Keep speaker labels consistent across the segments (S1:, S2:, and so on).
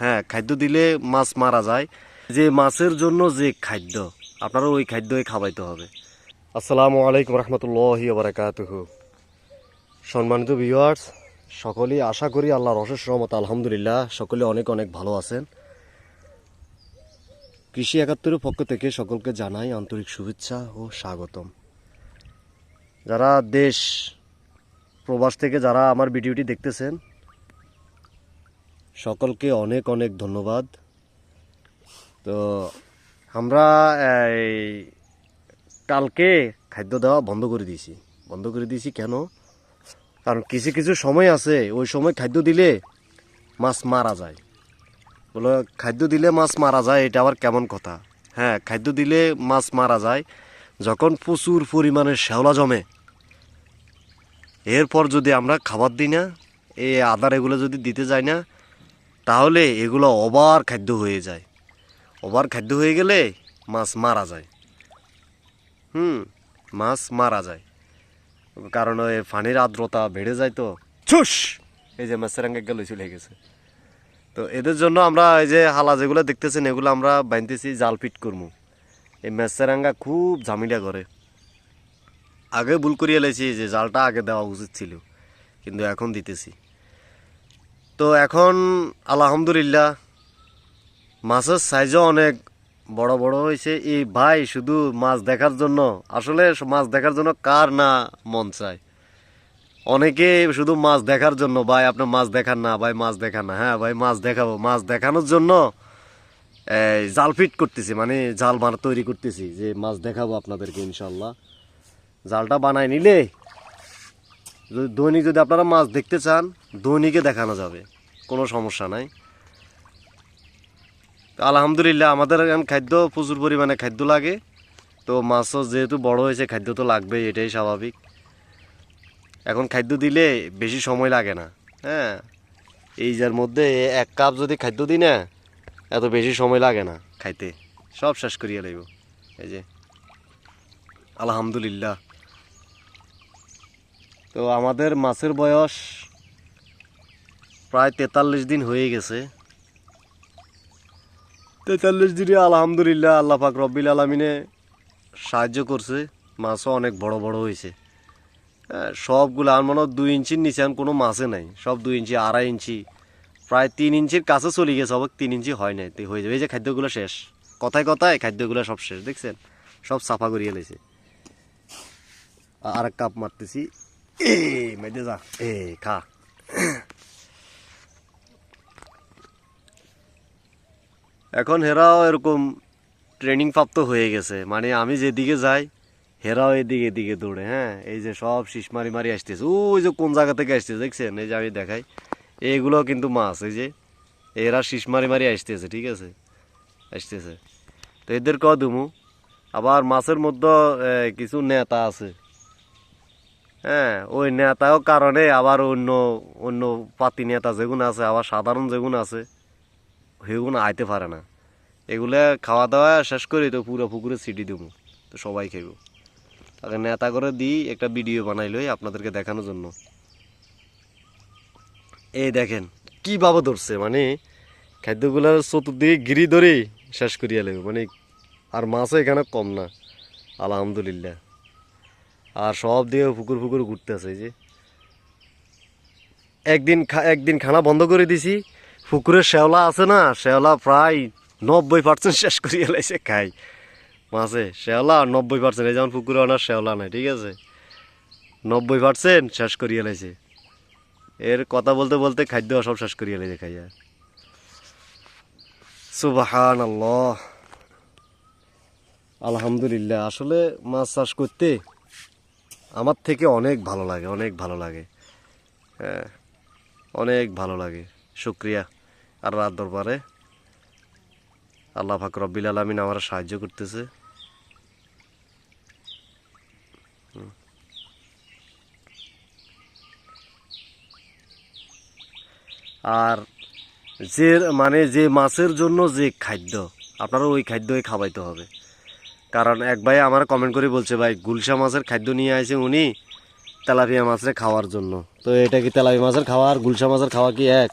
S1: হ্যাঁ খাদ্য দিলে মাছ মারা যায়। যে মাছের জন্য যে খাদ্য আপনারা ওই খাদ্যই খাওয়াইতে হবে। আসসালামু আলাইকুম রহমতুল্লাহ বারাকাতুহ। সম্মানিত ভিউয়ার্স সকলেই আশা করি আল্লাহর অশেষ রহমত, আলহামদুলিল্লাহ, সকলে অনেক অনেক ভালো আছেন। কৃষি একাত্তরের পক্ষ থেকে সকলকে জানাই আন্তরিক শুভেচ্ছা ও স্বাগতম। যারা দেশ, প্রবাস থেকে যারা আমার ভিডিওটি দেখতেছেন সকলকে অনেক অনেক ধন্যবাদ। তো আমরা, এই, কালকে খাদ্য দেওয়া বন্ধ করে দিয়েছি। বন্ধ করে দিয়েছি কেন? কারণ কিছু কিছু সময় আছে, ওই সময় খাদ্য দিলে মাছ মারা যায়। বলো, খাদ্য দিলে মাছ মারা যায়, এটা আবার কেমন কথা? হ্যাঁ খাদ্য দিলে মাছ মারা যায়, যখন প্রচুর পরিমাণে শ্যাওলা জমে। এরপর যদি আমরা খাবার দিই না, এই আদার এগুলো যদি দিতে যাই না তাহলে এগুলো অবার খাদ্য হয়ে যায়। ওভার খাদ্য হয়ে গেলে মাছ মারা যায়। হুম, মাছ মারা যায়। কারণ ওই পানির আর্দ্রতা বেড়ে যায় তো। ছুস! এই যে মাছের আঙ্গে গেল চলে গেছে। তো এদের জন্য আমরা এই যে হালা যেগুলো দেখতেছেন, এগুলো আমরা বানতেছি, জাল পিট করব এই মেসেরাঙ্গা খুব ঝামেলা করে। আগে ভুল করিয়ে লেছি যে জালটা আগে দেওয়া উচিত ছিল, কিন্তু এখন দিতেছি। তো এখন, আলহামদুলিল্লাহ, মাছের সাইজও অনেক বড় বড় হয়েছে। এই ভাই শুধু মাছ দেখার জন্য, আসলে মাছ দেখার জন্য কার না মন চায়? অনেকে শুধু মাছ দেখার জন্য, ভাই আপনার মাছ দেখান না, ভাই, মাছ দেখান না। হ্যাঁ ভাই, মাছ দেখাবো। মাছ দেখানোর জন্য জাল ফিট করতেছি মানে জাল বানা তৈরি করতেছি যে মাছ দেখাবো আপনাদেরকে ইনশাল্লাহ। জালটা বানায় নিলে যদি দৈনিক যদি আপনারা মাছ দেখতে চান, দৈনিকে দেখানো যাবে। কোনো সমস্যা নাই। আলহামদুলিল্লাহ, আমাদের এখন খাদ্য প্রচুর পরিমাণে খাদ্য লাগে। তো মাছও যেহেতু বড় হয়েছে, খাদ্য তো লাগবেই, এটাই স্বাভাবিক। এখন খাদ্য দিলে বেশি সময় লাগে না। হ্যাঁ এই যার মধ্যে এক কাপ যদি খাদ্য দিই না, এত বেশি সময় লাগে না খাইতে। সব শেষ করিয়া লাগব এই যে, আলহামদুলিল্লাহ। তো আমাদের মাছের বয়স প্রায় তেতাল্লিশ দিন হয়ে গেছে। তেতাল্লিশ দিনে আলহামদুলিল্লাহ আল্লাহ পাক রব্বিল আলমিনে সাহায্য করছে। মাছও অনেক বড় বড় হয়েছে। হ্যাঁ, সবগুলো আর মনে হয় দুই ইঞ্চির নিচে আর কোনো মাছে নাই। সব দুই ইঞ্চি আড়াই ইঞ্চি প্রায় তিন ইঞ্চির কাছে চলে গেছে অবাক তিন ইঞ্চি হয় নাই। হয়ে যাবে। এই যে খাদ্যগুলো শেষ। কথায় কথায় খাদ্যগুলো সব শেষ দেখছেন? সব সাফা করিয়ে লেছে। আর এক কাপ মারতেছি। এ খা এখন হেরাও এরকম ট্রেনিং প্রাপ্ত হয়ে গেছে। মানে আমি যেদিকে যাই, হেরাও এদিকে এদিকে দৌড়ে হ্যাঁ? এই যে সব শীষ মারি মারি আসতেছে। ওই যে কোন জায়গা থেকে আসতেছে, দেখছেন? এই যে আমি দেখাই। এইগুলো কিন্তু মাছ, এই যে এরা শীষ মারি মারি আসতেছে, ঠিক আছে? আসতেছে। তো এদের ক আবার মাছের মধ্যে কিছু নেতা আছে। হ্যাঁ ওই নেতাও কারণে আবার অন্য অন্য পাতি নেতা যেগুন আছে, আবার সাধারণ যেগুন আছে, সেগুন আইতে পারে না। এগুলো খাওয়া দাওয়া শেষ করি তো পুরো পুকুরে সিটি দেবো, তো সবাই খাইব। তাকে নেতা করে দিই, একটা ভিডিও বানাইলই আপনাদেরকে দেখানোর জন্য। এই দেখেন কীভাবে ধরছে মানে খাদ্যগুলোর চতুর্দিকে গিরি ধরেই শেষ করিয়া লাগবে মানে আর মাছও এখানে কম না, আলহামদুলিল্লাহ। আর সব দিয়ে পুকুর ফুকুর ঘুরতে আছে যে। একদিন একদিন খানা বন্ধ করে দিছি পুকুরের শ্যাওলা আছে না শ্যাওলা প্রায় নব্বই পার্সেন্ট শেষ করিয়ে লাইছে খাই। মাছে শ্যাওলা নব্বই পার্সেন্ট এই যেমন পুকুরে ওনার শ্যাওলা নাই, ঠিক আছে? নব্বই পার্সেন্ট শেষ করিয়ে লাইছে এর কথা বলতে বলতে খাদ্য সব শেষ করিয়ে লাইছে খাইয়া। সুবাহান আল্লাহ আলহামদুলিল্লাহ। আসলে মাছ চাষ করতে আমার থেকে অনেক ভালো লাগে, অনেক ভালো লাগে। হ্যাঁ অনেক ভালো লাগে। শুক্রিয়া আর রাত দরবারে। আল্লাহ ফাক রব্বিল আলমিন আমার সাহায্য করতেছে। আর যে মানে যে মাছের জন্য যে খাদ্য আপনারা ওই খাদ্যই খাওয়াইতে হবে। কারণ এক ভাই আমার কমেন্ট করে বলছে, ভাই, গুলশা মাছের খাদ্য নিয়ে আসে উনি তেলাপিয়া মাছের খাওয়ার জন্য। তো এটা কি তেলাপিয়া মাছের খাওয়া আর গুলশা মাছের খাওয়া কি এক?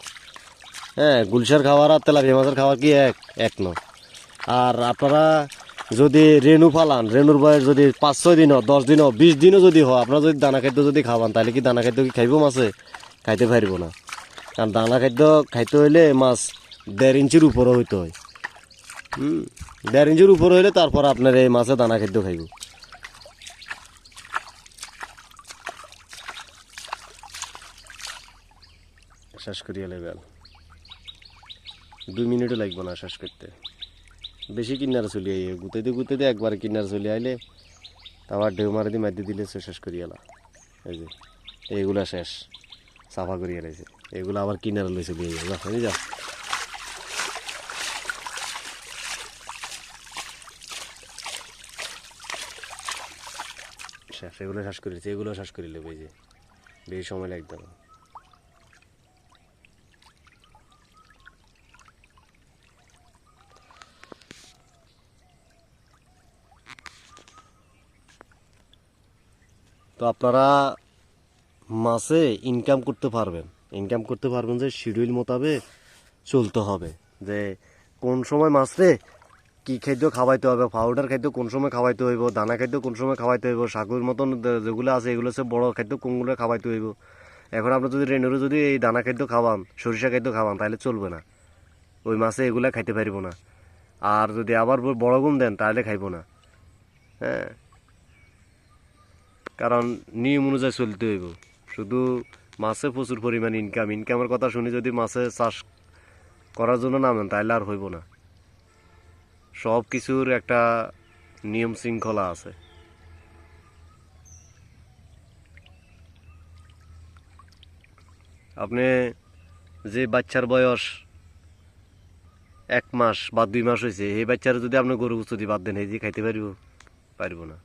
S1: হ্যাঁ গুলশার খাওয়ার আর তেলাপিয়া মাছের খাওয়া কি এক? এক ন। আর আপনারা যদি রেণু ফালান, রেণুর বয়স যদি পাঁচ, ছয় দিনও, দশ দিনও, বিশ দিনও যদি হয়, আপনারা যদি দানা খাদ্য যদি খাওয়ান, তাহলে কি দানা খাদ্য কি খাইব মাছে? খাইতে পারব না। কারণ দানা খাদ্য খাইতে হইলে মাছ দেড় ইঞ্চির উপরে হইতে হয়। হুম। দেড় ইঞ্চির উপরে হইলে তারপর আপনার এই মাছে দানা খাদ্য খাইব। শেষ করিয়া লেবেল দুই মিনিটও লাগবে না শেষ করতে। বেশি কিনারে চলে আইয়ে, গুতাইতে গুতাইতে একবার কিনারে চলে আইলে আবার ঢেউ মারি দিয়ে মারি দিলে শেষ করিয়া এলা এই যে, এইগুলা শেষ সাফা করিয়া লাইছে এগুলো আবার কিনারে লই চলে আইয়ে যা যা। শেষ এগুলো শেষ করেছে এগুলো শেষ করিলে এই যে, বেশি সময় লাগবে না। তো আপনারা মাসে ইনকাম করতে পারবেন। ইনকাম করতে পারবেন যে শিডিউল মোতাবেক চলতে হবে। যে, কোন সময় মাছরে কি খাদ্য খাওয়াইতে হবে? পাউডার খাদ্য কোন সময় খাওয়াইতে হইব? দানা খাদ্য কোন সময় খাওয়াইতে হইব? সাগুর মতন যেগুলো আছে এগুলো হচ্ছে বড় খাদ্য, কোনগুলো খাওয়াইতে হইব? এখন আপনি যদি রেনুরে যদি এই দানা খাদ্য খাওয়ান সরিষা খাদ্য খাওয়ান তাহলে চলবে না। ওই মাছে এগুলা খাইতে পারিব না। আর যদি আবার বড় গুণ দেন, তাহলে খাইব না। হ্যাঁ? কারণ নিয়ম অনুযায়ী চলতে হইব। শুধু মাছে প্রচুর পরিমাণ ইনকাম ইনকামের কথা শুনি যদি মাছে চাষ করার জন্য নামেন, তাহলে আর হইব না। সব কিছুর একটা নিয়ম শৃঙ্খলা আছে। আপনি যে বাচ্চার বয়স এক মাস বা দুই মাস হয়েছে, এই বাচ্চার যদি আপনি গরু যদি বাদ দেন, এই যে খাইতে পারিব? পারিব না।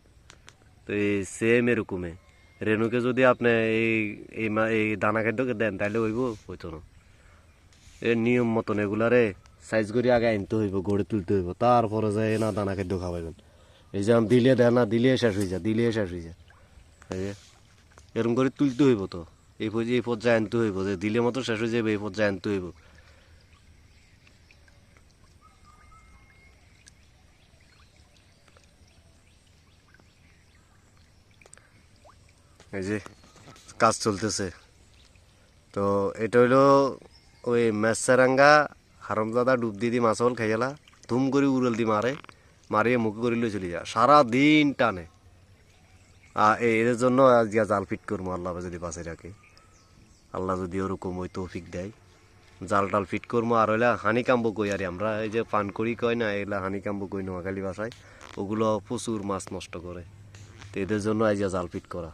S1: তো এই সেম এরকমে রেণুকে যদি আপনি এই এই দানা খাদ্যকে দেন, তাহলে হইব, হইতো না। এর নিয়ম মতন এগুলারে সাইজ করে আগে আনতে হইব, গড়ে তুলতে হইব। তারপরে যায় না, দানা খাদ্য খাওয়াইবেন এই যে আমি দিলে দেয় না, দিলে শেষ হয়ে যায়, দিলে শেষ হয়ে যায়। এরকম করে তুলতে হইব তো। এই পর্যায়ে এই পর্যায়ে আনতে হইব, যে দিলে মতো শেষ হয়ে যাবে এই পর্যায়ে আনতে হইব। এই যে, কাজ চলতেছে। তো এটা হইল ওই মেসারাঙ্গা হারমজাদা ডুব দিয়ে দি মাছল খাইয়ালা ধুম করে উড়াল দি মারে, মারিয়ে মুখ করে লই চলে যা। সারা দিন টানে। আর এদের জন্য আজকে জাল ফিট করব আল্লাহ যদি বাঁচে রাখে। আল্লাহ যদি ওরকম ওই তৌফিক দেয়। জাল টাল ফিট করব আর হইলা হানি কাম্বো কই আর আমরা, এই যে পান করি কয় না এগুলা হানি কাম্বো কই, নোয়াখালী ভাষায় ওগুলো প্রচুর মাছ নষ্ট করে। তো এদের জন্য আজ জাল ফিট করা।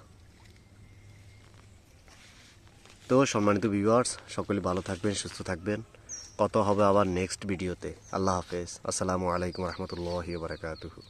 S1: তো সম্মানিত ভিউয়ার্স সকলে ভালো থাকবেন, সুস্থ থাকবেন। কত হবে আবার নেক্সট ভিডিওতে আল্লাহ হাফেজ। আসসালামু আলাইকুম রহমতুল্লাহ বারকাতুহু।